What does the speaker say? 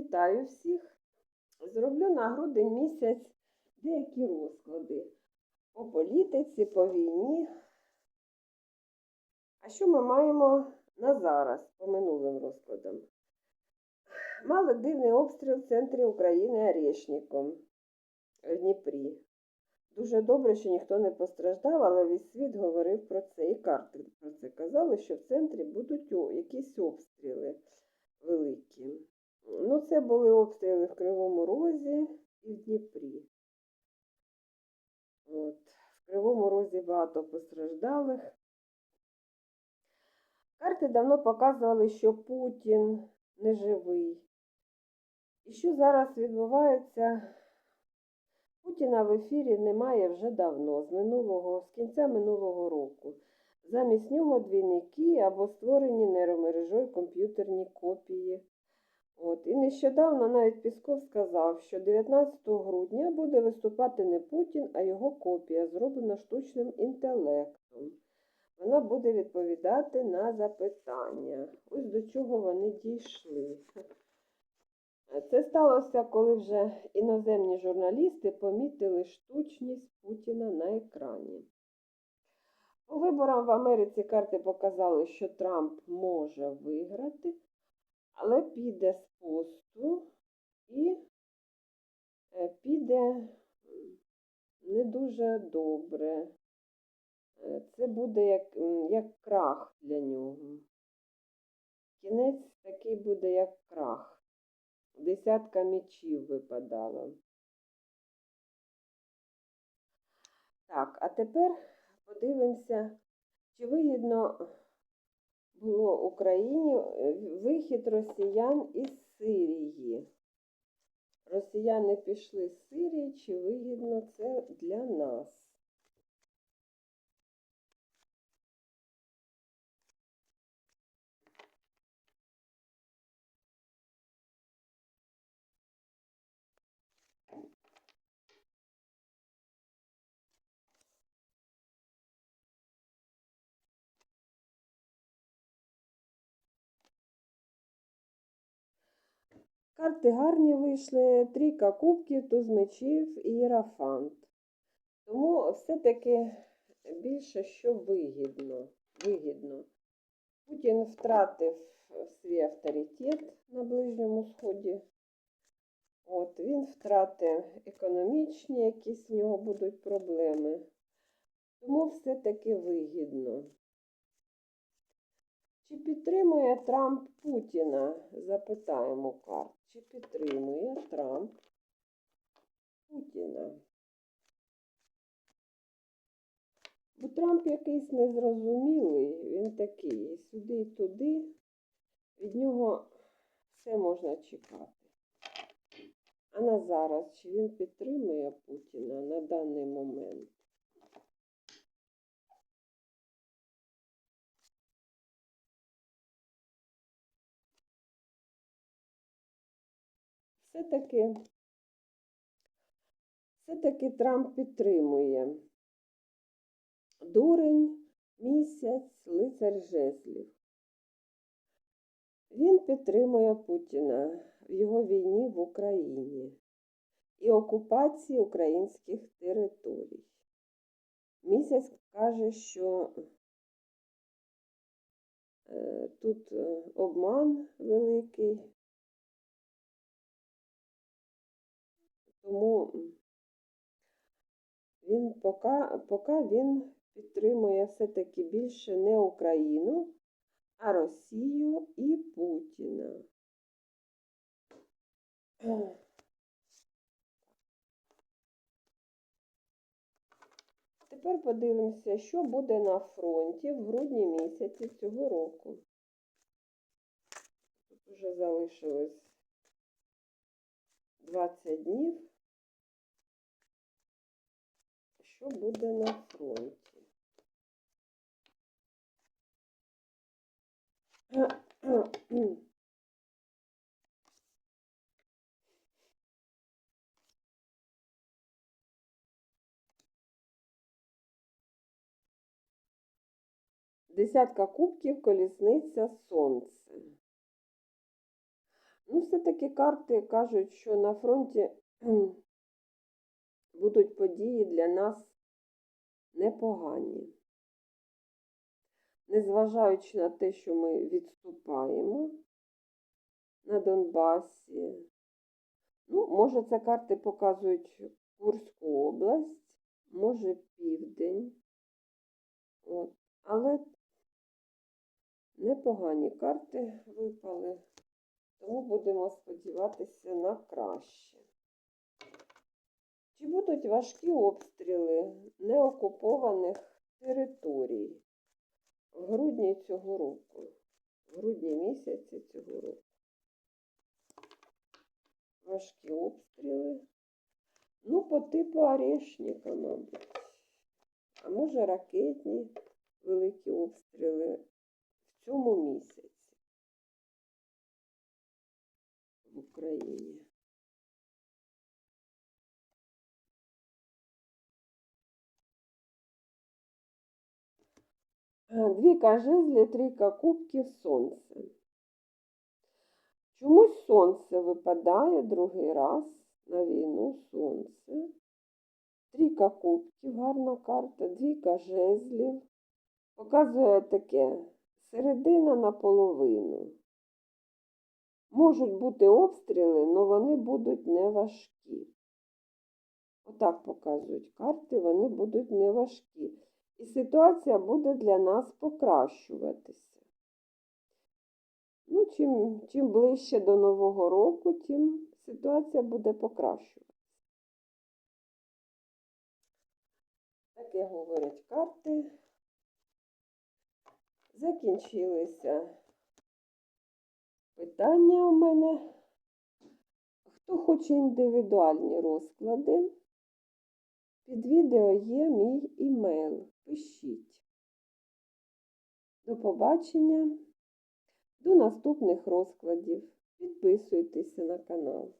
Вітаю всіх! Зроблю на грудень місяць деякі розклади по політиці, по війні. А що ми маємо на зараз по минулим розкладам? Мали дивний обстріл в центрі України Орешником в Дніпрі. Дуже добре, що ніхто не постраждав, але весь світ говорив про це. І карти про це казали, що в центрі будуть якісь обстріли великі. Ну, це були обстріли в Кривому Розі і в Дніпрі. От. В Кривому Розі багато постраждалих. Карти давно показували, що Путін не живий. І що зараз відбувається? Путіна в ефірі немає вже давно, з минулого, з кінця минулого року. Замість нього двійники або створені нейромережою комп'ютерні копії. От. І нещодавно навіть Пісков сказав, що 19 грудня буде виступати не Путін, а його копія, зроблена штучним інтелектом. Вона буде відповідати на запитання. Ось до чого вони дійшли. Це сталося, коли вже іноземні журналісти помітили штучність Путіна на екрані. По виборам в Америці карти показали, що Трамп може виграти, але піде з посту і е, піде не дуже добре. Е, Це буде як, як крах для нього. Кінець такий буде, як крах. Десятка мечів випадала. Так, а тепер подивимося, чи вигідно було Україні е, вихід росіян із Сирії. Росіяни пішли з Сирії, чи вигідно це для нас? Карти гарні вийшли, трійка кубків, туз мечів і єрафант. Тому все-таки більше що вигідно. вигідно. Путін втратив свій авторитет на Ближньому Сході. От, він втратив економічні, якісь в нього будуть проблеми. Тому все-таки вигідно. Чи підтримує Трамп Путіна? Запитаємо карт. Чи підтримує Трамп Путіна? Бо Трамп якийсь незрозумілий, він такий, сюди і туди. Від нього все можна чекати. А на зараз, чи він підтримує Путіна на даний момент? Все-таки, все-таки Трамп підтримує. Дурень, місяць, лицар жезлів. Він підтримує Путіна в його війні в Україні і окупації українських територій. Місяць каже, що е, тут е, обман великий, тому він поки, поки він підтримує все-таки більше не Україну, а Росію і Путіна. Тепер подивимося, що буде на фронті в грудні місяці цього року. Тут вже залишилось 20 днів. Що буде на фронті? Десятка кубків, колісниця, сонце. Ну, все-таки карти кажуть, що на фронті будуть події для нас непогані. Незважаючи на те, що ми відступаємо на Донбасі. Ну, може, це карти показують Курську область, може південь. От. Але непогані карти випали, тому будемо сподіватися на краще. Чи будуть важкі обстріли неокупованих територій в грудні цього року? В грудні місяці цього року. Важкі обстріли. Ну, по типу орешника, мабуть. А може ракетні великі обстріли Двійка жезлів, трійка кубків, сонце. Чомусь сонце випадає другий раз на війну сонце. Трійка кубків, гарна карта, двійка жезлів. Показує таке середина наполовину. Можуть бути обстріли, але вони будуть не важкі. Отак показують карти, вони будуть не важкі. І ситуація буде для нас покращуватися. Ну, чим, чим ближче до Нового року, тим ситуація буде покращуватися. Таке говорять карти. Закінчилися питання у мене. Хто хоче індивідуальні розклади, під відео є мій імейл. Пишіть. До побачення, до наступних розкладів. Підписуйтеся на канал.